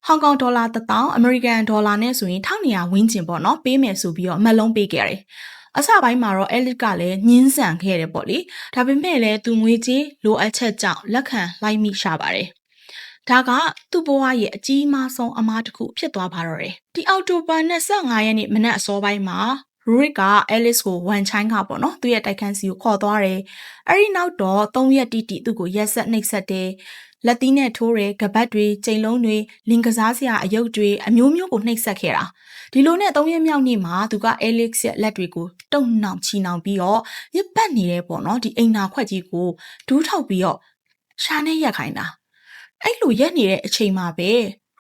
ဟောင်ကောင်ဒေါ်လာ1000အမေရိကန်ဒေါ်လာနဲ့ဆိုရင်1200ဝန်းကျင်ပေါ့နော်ပေးမယ်ဆိုပြီးတော့အမှတ်လုံးပေးခဲ့တယ်အစပိုင်းမှာတော့ Elite ကလည်းညှင်းဆန်ခဲ့တယ်ပေါ့လေဒါပေမဲ့လည်းသူငွေကြေးလိုအပ်ချက်ကြောင့်လက်ခံလိုက်မိရှာပါတယ်ဒါကသူ့ဘဝရဲ့အကြီးမားဆုံးအမားတစ်ခုဖြစ်သွားပါတော့တယ်ဒီအောက်တိုဘာ25ရက်နေ့မနက်အစောပိုင်းမှာ ရစ်ကအဲလစ်ကိုဝန်ချိုင်းကပေါ့နော်သူ့ရဲ့တိုက်ခန်းစီကိုခေါ်သွားတယ်အဲ့ဒီနောက်တော့၃ရက်တိတိသူ့ကိုရက်ဆက်နှိပ်ဆက်တယ်လက်သီးနဲ့ထိုးတယ်ကပတ်တွေချိန်လုံးတွေလင်ကစားစရာအယုတ်တွေအမျိုးမျိုးကိုနှိပ်ဆက်ခဲ့တာဒီလိုနဲ့၃ရက်မြောက်နေ့မှာသူကအဲလစ်ရဲ့လက်တွေကိုတုံနှောင်ချီနှောင်ပြီးတော့ရစ်ပတ်နေတယ်ပေါ့နော်ဒီအိမ်နာခွက်ကြီးကိုဒူးထောက်ပြီးတော့ရှာနဲ့ရက်ခိုင်းတာအဲ့လိုရက်နေတဲ့အချိန်မှာပဲ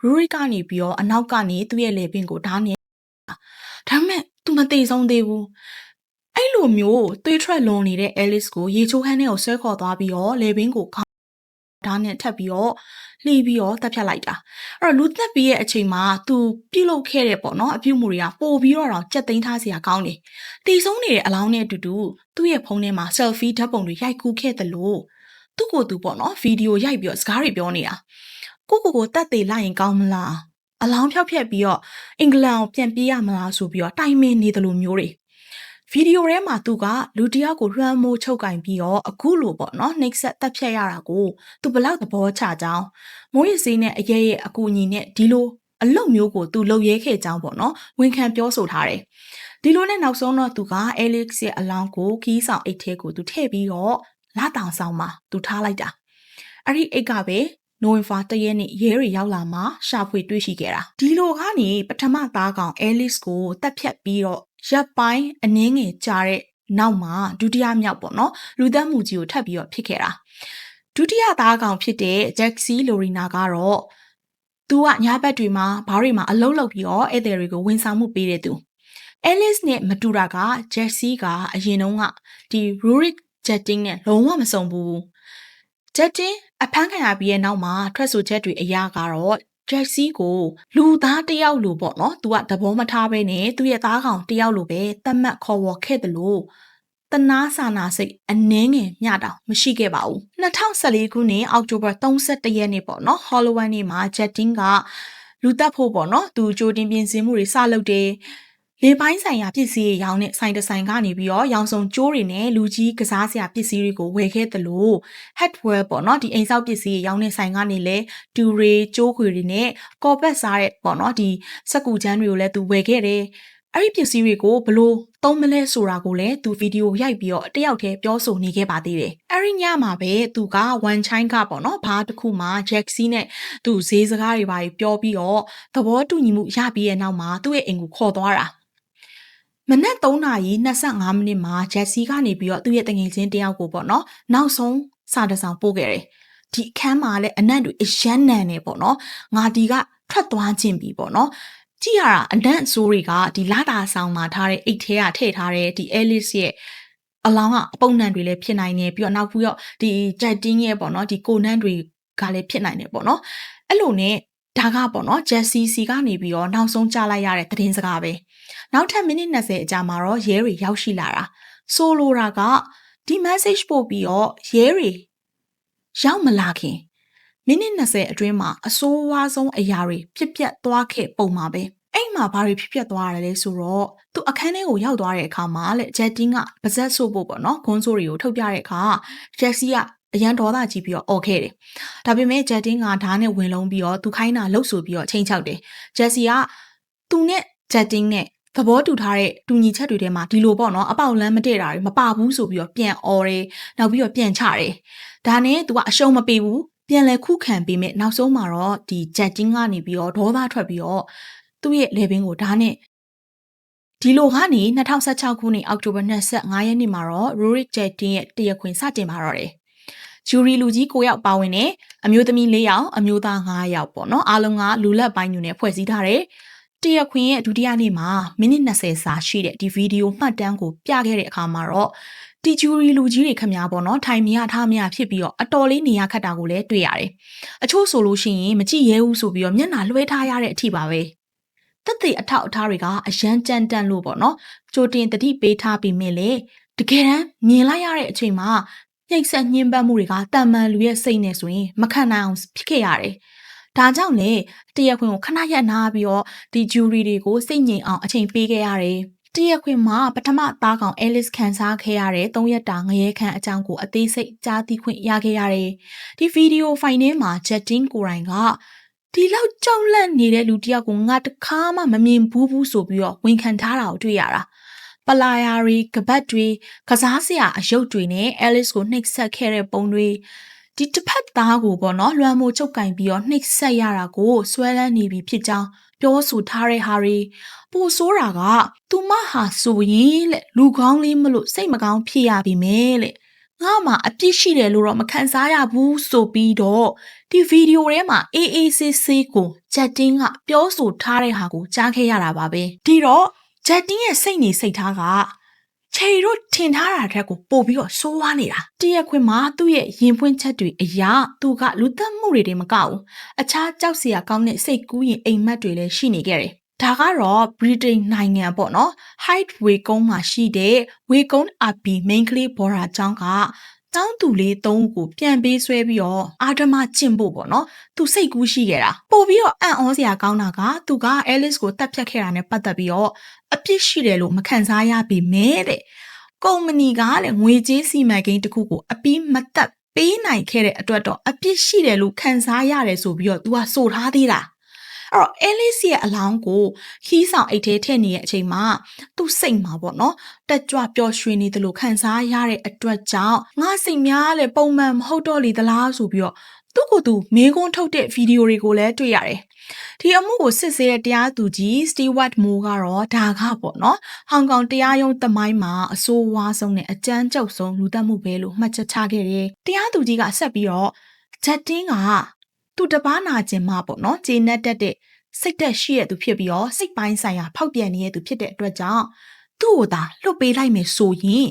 ရူရီကနေပြီးတော့အနောက်ကနေသူ့ရဲ့လေပင်ကိုဓာတ်နေဒါပေမဲ့ သူမသိဆုံးသေးဘူးအဲ့လိုမျိုးသွေးထွက်လွန်နေတဲ့ Alice ကိုရေချိုးဟန်းထဲကိုဆွဲခေါ်သွားပြီးတော့လေဘင်းကိုခေါင်းဓာတ်နဲ့ထပ်ပြီးတော့လှီးပြီးတော့တပ်ဖြတ်လိုက်တာအဲ့တော့လူသက်ပြီးရဲ့အချိန်မှာ သူပြုတ်လုခဲ့တဲ့ပေါ့နော်အပြုတ်မှုတွေကပို့ပြီးတော့တော့ကြက်သိမ်းထားစရာကောင်းတယ်တီဆုံးနေတဲ့အလောင်းနဲ့အတူတူသူ့ရဲ့ဖုန်းထဲမှာ selfie ဓာတ်ပုံတွေရိုက်ကူးခဲ့တယ်လို့သူ့ကိုယ်သူပေါ့နော်ဗီဒီယိုရိုက်ပြီးတော့စကားတွေပြောနေတာကိုကိုကိုတတ်သေးလိုက်ရင်ကောင်းမလား အလောင်းဖြောက်ဖြက်ပြီးတော့အင်္ဂလန်ကိုပြန်ပြေးရမလားဆိုပြီးတော့တိုင်မင်နေတယ်လို့မျိုးတွေဗီဒီယိုထဲမှာသူကလူတယောက်ကိုလွှမ်းမိုးချုပ်ကင်ပြီးတော့အခုလိုပေါ့နော်နှိပ်စက်တက်ဖြတ်ရတာကိုသူဘလောက်သဘောချကြောင်းမိုးရစေးနဲ့အရေးရဲ့အကူအညီနဲ့ဒီလိုအလုပ်မျိုးကိုသူလုပ်ရဲခဲ့ကြောင်းပေါ့နော်ဝန်ခံပြောဆိုထားတယ်ဒီလိုနဲ့နောက်ဆုံးတော့သူက Alex ရဲ့အလောင်းကိုခီးဆောင်အိတ်ထဲကိုသူထည့်ပြီးတော့လာတောင်ဆောင်မှာသူထားလိုက်တာအဲ့ဒီအိတ်ကပဲ နိုဝင်ဘာတရက်နေ့ရဲတွေရောက်လာမှရှာဖွေတွေ့ရှိခဲ့တာဒီလိုကနေပထမသားကောင်အဲလစ်ကိုတက်ဖြတ်ပြီးတော့ရပ်ပိုင်းအနည်းငယ်ကြာတဲ့နောက်မှာဒုတိယမြောက်ပေါ့နော်လူသက်မှုကြီးကိုထပ်ပြီးတော့ဖြစ်ခဲ့တာဒုတိယသားကောင်ဖြစ်တဲ့ဂျက်စီလိုရီနာကတော့သူကညဘက်တွေမှာဘားတွေမှာအလုံးလုံးပြီးတော့ဧည့်သည်တွေကိုဝန်ဆောင်မှုပေးတဲ့သူအဲလစ်နဲ့မတူတာကဂျက်စီကအရင်တုန်းကဒီရူရစ်ဂျက်တင်းနဲ့လုံးဝမစုံဘူး ဂျက်တင်အဖမ်းခံရပြီးရဲ့နောက်မှာထွက်ဆိုချက်တွေအရကတော့ဂျက်စီကိုလူသားတယောက်လိုပေါ့နော်။ तू ကသဘောမထားဘဲနဲ့သူ့ရဲ့သားကောင်တယောက်လိုပဲသတ်မှတ်ခေါ်ဝေါ်ခဲ့တယ်လို့တနာစာနာစိတ်အနှင်းငယ်မျှတောင်မရှိခဲ့ပါဘူး2014ခုနှစ်အောက်တိုဘာ31ရက်နေ့ပေါ့နော် Halloween နေ့မှာ Jetting ကလူတက်ဖို့ပေါ့နော်သူကြိုတင်ပြင်ဆင်မှုတွေစလုပ်တယ် လေပိုင်းဆိုင်ရာပစ္စည်းတွေရောင်းတဲ့ဆိုင်တဆိုင်ကနေပြီးတော့ရောင်စုံကျိုးတွေနဲ့လူကြီးကစားစရာပစ္စည်းတွေကိုဝယ်ခဲ့တယ်လို့ headwear ပေါ့နော်ဒီအိမ်ဆောက်ပစ္စည်းတွေရောင်းတဲ့ဆိုင်ကနေလည်းဒူတွေကျိုးခွေတွေနဲ့ကော်ပတ်စားတဲ့ပေါ့နော်ဒီစက်ကူချမ်းတွေကိုလည်းသူဝယ်ခဲ့တယ်အဲ့ဒီပစ္စည်းတွေကိုဘလို့သုံးမလဲဆိုတာကိုလည်းသူဗီဒီယိုရိုက်ပြီးတော့တယောက်တည်းပြောဆိုနေခဲ့ပါသေးတယ်။အဲ့ဒီညမှာပဲသူက one chain ကပေါ့နော်ဘာတစ်ခုမှ Jaxi နဲ့သူဈေးစကားတွေပါပြောပြီးတော့သဘောတူညီမှုရပြီးရဲ့နောက်မှာသူ့ရဲ့အိမ်ကိုခေါ်သွားတာ။ မနက်3နာရီ25မိနစ်မှာ Jaxi ကနေပြီးတော့သူ့ရဲ့တငယ်ချင်းတယောက်ကိုပေါ့နော်နောက်ဆုံးစာတစောင်ပို့ခဲ့တယ်။ဒီအခန်းမှာလည်းအနက်တွေအယမ်းနန်နေပေါ့နော်။ငါဒီကထွက်သွားခြင်းပြီပေါ့နော်ကြည့်ရတာအဒန့်ဆိုးတွေကဒီလာတာဆောင်မှာထားတဲ့အိတ်ထဲကထည့်ထားတဲ့ဒီ Alice ရဲ့အလောင်းကအပုံနှံတွေလည်းဖြစ်နိုင်တယ်ပြီးတော့နောက်ပြီးတော့ဒီ Jetting ရဲ့ပေါ့နော်ဒီကိုနန်းတွေကလည်းဖြစ်နိုင်တယ်ပေါ့နော်အဲ့လိုနဲ့ ဒါကပေါ့နော် Jessie C ကနေပြီးတော့နောက်ဆုံးကြားလိုက်ရတဲ့သတင်းစကားပဲနောက်ထပ်မိနစ်20အကြာမှာတော့ရဲတွေရောက်ရှိလာတာဆိုလိုတာကဒီ message ပို့ပြီးတော့ရဲတွေရောက်မလာခင်မိနစ်20အတွင်းမှာအဆိုးဝါးဆုံးအရာတွေဖြစ်ပျက်သွားခဲ့ပုံမှာပဲအဲ့မှာဘာတွေဖြစ်ပျက်သွားရလဲဆိုတော့သူအခန်းထဲကိုရောက်သွားတဲ့အခါမှာလေဂျက်တင်းကပါဇက်ဆို့ဖို့ပေါ့နော်ခွန်းဆိုးတွေကိုထုတ်ပြတဲ့အခါဂျက်စီက အရန်ဒေါသကြီးပြီးတော့អော်ခဲ့တယ်။ဒါပေမဲ့ဂျက်တင်းကဓာတ်နဲ့ဝင်လုံးပြီးတော့သူခိုင်းတာလှုပ်ဆိုပြီးတော့ချိန်ချောက်တယ်။ဂျက်စီကသူနဲ့ဂျက်တင်းနဲ့သဘောတူထားတဲ့တူညီချက်တွေထဲမှာဒီလိုပေါ့နော်အပေါက်လမ်းမတည့်တာတွေမပါဘူးဆိုပြီးတော့ပြန်អော်တယ်။နောက်ပြီးတော့ပြန်ချတယ်။ဒါနဲ့သူကအရှုံးမပေးဘူးပြန်လဲခုခံပေးမယ်နောက်ဆုံးမှာတော့ဒီဂျက်တင်းကနေပြီးတော့ဒေါသထွက်ပြီးတော့သူ့ရဲ့လေဘင်းကိုဓာတ်နဲ့ဒီလိုကနေ2016ခုနှစ်အောက်တိုဘာ25ရက်နေ့မှာတော့ Rurik Jetting ရဲ့တရားခွင်စတင်ပါတော့တယ်။ ဂျူရီလူကြီး9ယောက်ပါဝင်တယ်။အမျိုးသမီး4ယောက်အမျိုးသား9ယောက်ပေါ့နော်။အားလုံးကလူလက်ပိုင်းညူနဲ့ဖွဲ့စည်းထားတယ်။တရားခွင်ရဲ့ဒုတိယနေ့မှာမိနစ်20စာရှိတဲ့ဒီဗီဒီယိုမှတ်တမ်းကိုပြခဲ့တဲ့အခါမှာတော့တီဂျူရီလူကြီးတွေခမများပေါ့နော်ထိုင်မရထားမရဖြစ်ပြီးတော့အတော်လေးနေရခတ်တာကိုလည်းတွေ့ရတယ်။အချို့ဆိုလို့ရှိရင်မကြည့်ရဲဘူးဆိုပြီးတော့မျက်နှာလွှဲထားရတဲ့အထိပါပဲ။တက်တဲ့အထောက်အထားတွေကအရန်ကြမ်းတမ်းလို့ပေါ့နော်။ကြိုတင်တတိပေးထားပြီးမြင်လေတကယ်တမ်းမြင်လိုက်ရတဲ့အချိန်မှာ ညှိတ်ဆက်ညှင်းပန်းမှုတွေကတန်မှန်လူရဲ့စိတ်နဲ့ဆိုရင်မခံနိုင်အောင်ဖြစ်ခဲ့ရတယ်။ဒါကြောင့်လေတရားခွင်ကိုခဏရက်နာပြီးတော့ဒီဂျူရီတွေကိုစိတ်ငြိမ်အောင်အချိန်ပေးခဲ့ရတယ်။တရက်ခွင်မှာပထမသားကောင်အဲလစ်ခံစားခဲ့ရတဲ့၃ရက်တာငရဲခန့်အကြောင်းကိုအသေးစိတ်ကြားသိခွင့်ရခဲ့ရတယ်။ဒီဗီဒီယိုဖိုင်ထဲမှာ Jetting ကိုရိုင်ကဒီလောက်ကြောက်လန့်နေတဲ့လူတယောက်ကိုငါတခါမှမမြင်ဘူးဘူးဆိုပြီးတော့ဝန်ခံထားတာကိုတွေ့ရတာ။ ပလာယာတွေကပတ်တွေကစားစရာအယုတ်တွေနဲ့ Alice ကိုနှိပ်စက်ခဲ့တဲ့ပုံတွေဒီတစ်ဖက်သားကိုပေါ့နော်လွှမ်းမိုးချုပ်ကင်ပြီးတော့နှိပ်စက်ရတာကိုဆွဲလန်းနေပြီဖြစ်ကြောင်းပြောဆိုထားတဲ့ဟာတွေပိုဆိုးတာကသူမဟာဆိုရင်လက်လူကောင်းလေးမလို့စိတ်မကောင်းဖြစ်ရပြီမဲ့လက်ငါမှအပြစ်ရှိတယ်လို့တော့မခံစားရဘူးဆိုပြီးတော့ဒီဗီဒီယိုထဲမှာအေးအေးဆေးဆေးကိုဂျက်တင်းကပြောဆိုထားတဲ့ဟာကိုကြားခဲ့ရတာပါပဲဒီတော့ ဂျက်တင်းရဲ့စိတ်နေစိတ်ထားကချေတို့ထင်ထားတာထက်ကိုပို့ပြီးတော့ဆိုးဝါးနေတာတရက်ခွင်မှာသူ့ရဲ့ရင်ဖွင့်ချက်တွေအရာသူကလူသက်မှုတွေတည်းမကဘူးအခြားကြောက်စရာကောင်းတဲ့စိတ်ကူးရင်အိမ်မက်တွေလည်းရှိနေခဲ့တယ်ဒါကတော့ Britain နိုင်ငံပေါ့နော် Hyde ဝေကုန်းမှာရှိတဲ့ဝေကုန်း RP main ကလေးဘော်ရာကျောင်းက တောင်းသူလေးသုံးကိုပြန်ပေးဆွဲပြီးတော့အာဓမကျင့်ဖို့ပေါ့နော်သူစိတ်ကူးရှိခဲ့တာပို့ပြီးတော့အံ့ဩစရာကောင်းတာကသူက Alice ကိုတတ်ဖြတ်ခဲ့တာနဲ့ပတ်သက်ပြီးတော့အပြစ်ရှိတယ်လို့မခံစားရပေမဲ့တဲ့ကုမ္ပဏီကတဲ့ငွေကြေးစီမံကိန်းတစ်ခုကိုအပြီးမတက်ပေးနိုင်ခဲ့တဲ့အတွက်တော့အပြစ်ရှိတယ်လို့ခံစားရတယ်ဆိုပြီးတော့ तू ကဆိုထားသေးတာ အဲ့တော့ Alice ရဲ့အလောင်းကိုခီးဆောင်အိတ်ထဲထည့်နေတဲ့အချိန်မှာသူ့စိတ်မှာပေါ့နော်တက်ကြွပျော်ရွှင်နေတယ်လို့ခံစားရတဲ့အတွက်ကြောင့်ငါစိတ်များလေပုံမှန်မဟုတ်တော့လေသလားဆိုပြီးတော့သူ့ကိုယ်သူမေးခွန်းထုတ်တဲ့ဗီဒီယိုတွေကိုလည်းတွေ့ရတယ်ဒီအမှုကိုစစ်ဆေးတဲ့တရားသူကြီး Stewart Moore ကတော့ဒါကပေါ့နော်ဟောင်ကောင်တရားရုံးတမိုင်းမှာအဆိုးဝါးဆုံးနဲ့အကြမ်းကြုတ်ဆုံးလူသတ်မှုပဲလို့မှတ်ချက်ချခဲ့တယ်တရားသူကြီးကဆက်ပြီးတော့ဂျက်တင်းက သူတပားနာခြင်းမပေါ့နော်ဂျေနက်တက်တဲ့စိတ်သက်ရှိရသူဖြစ်ပြီးတော့စိတ်ပိုင်းဆိုင်ရာဖောက်ပြန်နေတဲ့သူဖြစ်တဲ့အတွက်ကြောင့်သူ့ကိုသာလွတ်ပေးလိုက်မယ်ဆိုရင်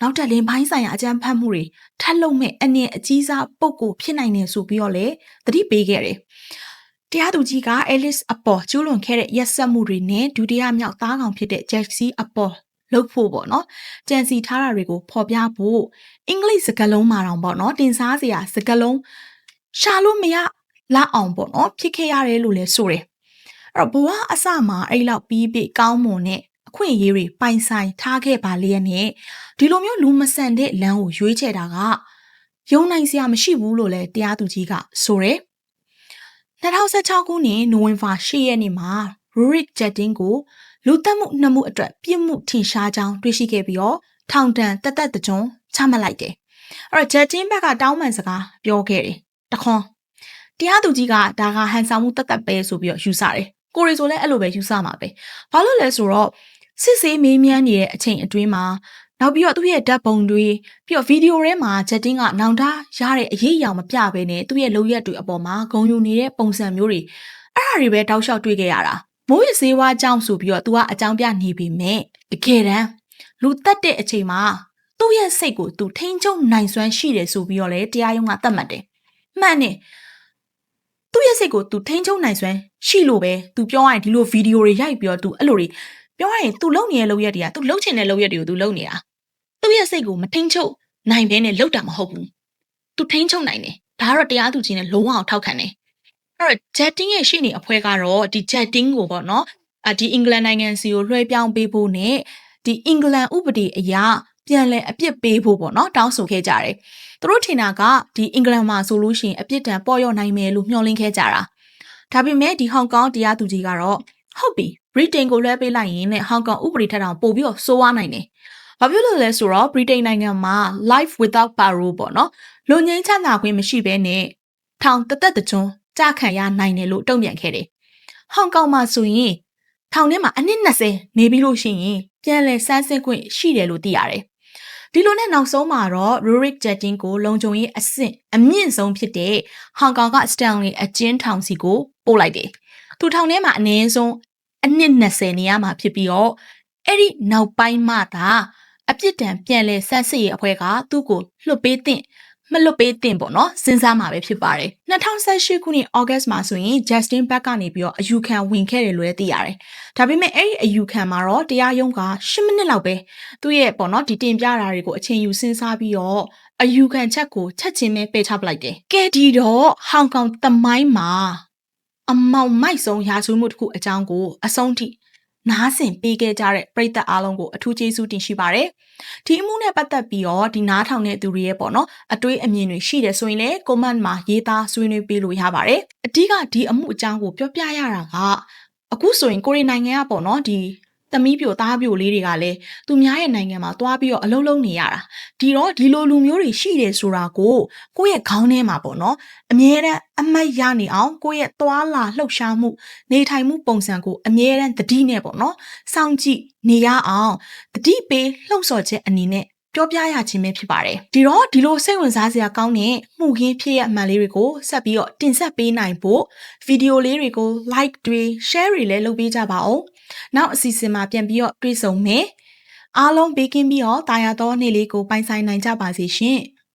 နောက်ထပ်လင်းပိုင်းဆိုင်ရာအကြမ်းဖက်မှုတွေထပ်လုံမဲ့အနေအကြီးစားပုံကိုဖြစ်နိုင်နေဆိုပြီးတော့လေသတိပေးခဲ့တယ်။တရားသူကြီးက Alice အပေါ်ကျူးလွန်ခဲ့တဲ့ရက်စက်မှုတွေနဲ့ဒုတိယမြောက်သားကောင်ဖြစ်တဲ့ Jesse အပေါ်လုပ်ဖို့ပေါ့နော်ကြံစီထားတာတွေကိုဖော်ပြဖို့အင်္ဂလိပ်စကားလုံးမှာတော့ပေါ့နော်တင်စားစရာစကားလုံးရှာလို့မရ လောက်အောင်ပေါ့နော်ဖြစ်ခဲ့ရတယ်လို့လည်းဆိုတယ်အဲ့တော့ဘဝအစမှာအဲ့လောက်ပြီးပြကောင်းမွန်တဲ့အခွင့်အရေးတွေပိုင်ဆိုင်ထားခဲ့ပါလေနဲ့ဒီလိုမျိုးလူမဆန်တဲ့လမ်းကိုရွေးချယ်တာကယုံနိုင်စရာမရှိဘူးလို့လည်းတရားသူကြီးကဆိုတယ်2016ခုနှစ်နိုဝင်ဘာ10ရက်နေ့မှာ Rurik Jetting ကိုလူတက်မှုနှမှုအတွက်ပြစ်မှုထင်ရှားကြောင်းတွေ့ရှိခဲ့ပြီးတော့ထောင်ဒဏ်တက်တက်တကြွချမှတ်လိုက်တယ်အဲ့တော့ဂျက်တင်းဘက်ကတောင်းပန်စကားပြောခဲ့တယ်တခွန်း တရားသူကြီးကဒါကဟန်ဆောင်မှုတက်တက်ပဲဆိုပြီးတော့ယူဆတယ်ကိုရီဆိုလည်းအဲ့လိုပဲယူဆမှာပဲဘာလို့လဲဆိုတော့စစ်ဆေးမေးမြန်းနေတဲ့အချိန်အတွင်းမှာနောက်ပြီးတော့သူ့ရဲ့ဓာတ်ပုံတွေပြီးတော့ဗီဒီယိုထဲမှာဂျက်တင်းကနောင်တရတဲ့အရေးအယောင်မပြဘဲနဲ့သူ့ရဲ့လုပ်ရက်တွေအပေါ်မှာဂုံယူနေတဲ့ပုံစံမျိုးတွေအဲ့ဒါတွေပဲတောက်လျှောက်တွေ့ခဲ့ရတာမိုးရစေးဝါကြောင့်ဆိုပြီးတော့ तू ကအကြောင်းပြနေပြီမဲ့တကယ်တမ်းလူတက်တဲ့အချိန်မှာသူ့ရဲ့စိတ်ကို तू ထိန်းချုပ်နိုင်စွမ်းရှိတယ်ဆိုပြီးတော့လေတရားရုံးကသတ်မှတ်တယ်မှန်တယ် သူ့ရဲ့စိတ်ကိုသူထိန်းချုပ်နိုင်စွမ်းရှိလို့ပဲသူပြောရရင်ဒီလိုဗီဒီယိုတွေရိုက်ပြီးတော့သူအဲ့လိုတွေပြောရရင်သူလုံနေတဲ့လုံရက်တွေကသူလုံချင်တဲ့လုံရက်တွေကိုသူလုံနေတာသူ့ရဲ့စိတ်ကိုမထိန်းချုပ်နိုင်ဘဲနဲ့လုံတာမဟုတ်ဘူးသူထိန်းချုပ်နိုင်တယ်ဒါကတော့တရားသူချင်းနဲ့လုံးဝအောင်ထောက်ခံတယ်အဲ့တော့ jetting ရဲ့ရှေ့နေအဖွဲကတော့ဒီ jetting ကိုပေါ့နော်အဒီအင်္ဂလန်နိုင်ငံစီကိုလွှဲပြောင်းပေးဖို့နဲ့ဒီအင်္ဂလန်ဥပဒေအရပြန်လည်အပြစ်ပေးဖို့ပေါ့နော်တောင်းဆိုခဲ့ကြတယ် သူတို့ထင်တာကဒီအင်္ဂလန်မှာဆိုလို့ရှိရင်အပြစ်ဒဏ်ပေါ်ရောက်နိုင်မယ်လို့မျှော်လင့်ခဲ့ကြတာ။ဒါပေမဲ့ဒီဟောင်ကောင်တရားသူကြီးကတော့ဟုတ်ပြီဗြိတိန်ကိုလွှဲပေးလိုက်ရင်နဲ့ဟောင်ကောင်ဥပဒေထက်တောင်ပိုပြီးတော့ဆိုးဝါးနိုင်တယ်။ဘာဖြစ်လို့လဲဆိုတော့ဗြိတိန်နိုင်ငံမှာ life without parole ပေါ့နော်။လူငင်းချမ်းသာခွင့်မရှိဘဲနဲ့ထောင်တသက်တကြွကြခံရနိုင်တယ်လို့တုံ့ပြန်ခဲ့တယ်။ဟောင်ကောင်မှာဆိုရင်ထောင်ထဲမှာအနည်း20နေပြီးလို့ရှိရင်ပြန်လည်စမ်းစစ်ခွင့်ရှိတယ်လို့သိရတယ်။ ဒီလိုနဲ့နောက်ဆုံးမှာတော့ Rurik Jetting ကိုလုံခြုံရေးအဆင့်အမြင့်ဆုံးဖြစ်တဲ့ဟောင်ကောင်က Stanley အကျဉ်းထောင်စီကိုပို့လိုက်တယ်။သူထောင်ထဲမှာအနည်းဆုံးအနည်း20နေရမှာဖြစ်ပြီးတော့အဲ့ဒီနောက်ပိုင်းမှသာအပြစ်ဒဏ်ပြန်လဲဆန်းစစ်ရေးအဖွဲ့ကသူ့ကိုလွှတ်ပေးတဲ့ မလွတ်ပေးသင့်ပေါ့နော်စဉ်းစားမှာပဲဖြစ်ပါတယ်2018ခုနှစ်ဩဂတ်မှာဆိုရင် Justin Bieber ကနေပြီးတော့အယူခံဝင်ခဲ့တယ်လို့လည်းသိရတယ်ဒါပေမဲ့အဲ့ဒီအယူခံမှာတော့တရားရုံးက10မိနစ်လောက်ပဲသူ့ရဲ့ပေါ့နော်ဒီတင်ပြတာတွေကိုအချိန်ယူစဉ်းစားပြီးတော့အယူခံချက်ကိုချက်ချင်းပဲပယ်ချပလိုက်တယ်ကဲဒီတော့ဟောင်ကောင်တမိုင်းမှာအမောင်မိုက်ဆုံးရာဇဝမှုတစ်ခုအကြောင်းကိုအဆုံးထိ နားဆင်ပေးခဲ့ကြတဲ့ပရိသတ်အားလုံးကိုအထူးကျေးဇူးတင်ရှိပါတယ်။ဒီအမှုနဲ့ပတ်သက်ပြီးတော့ဒီနားထောင်တဲ့သူတွေရဲ့ပေါ့နော်အတွေးအမြင်တွေရှိတယ်ဆိုရင်လည်း comment မှာရေးသားဆွေးနွေးပေးလို့ရပါတယ်။အဓိကဒီအမှုအကြောင်းကိုပြောပြရတာကအခုဆိုရင်ကိုရီနိုင်ငံကပေါ့နော်ဒီ သမီးပြိုသားပြိုလေးတွေကလည်းသူများရဲ့နိုင်ငံမှာသွားပြီးတော့အလုံးလုံးနေရတာဒီတော့ဒီလိုလူမျိုးတွေရှိတယ်ဆိုတာကိုကိုယ့်ရဲ့ခေါင်းထဲမှာပေါ့နော်အမြဲတမ်းအမတ်ရနေအောင်ကိုယ့်ရဲ့သွားလာလှုပ်ရှားမှုနေထိုင်မှုပုံစံကိုအမြဲတမ်းတတိနဲ့ပေါ့နော်စောင့်ကြည့်နေရအောင်တတိပေးလှုပ်ဆော်ချက်အနေနဲ့ပြောပြရခြင်းပဲဖြစ်ပါတယ်ဒီတော့ဒီလိုစိတ်ဝင်စားစရာကောင်းတဲ့မှုခင်းဖြစ်ရအမှန်လေးတွေကိုဆက်ပြီးတော့တင်ဆက်ပေးနိုင်ဖို့ဗီဒီယိုလေးတွေကို like တွေ share တွေလည်းလုပ်ပေးကြပါဦး နောက်အစီအစဉ်မှာပြန်ပြီးတော့တွေ့ဆုံမယ်အားလုံးဘေးကင်းပြီးတော့တာယာသောနေ့လေးကိုပိုင်ဆိုင်နိုင်ကြပါစေရှင်။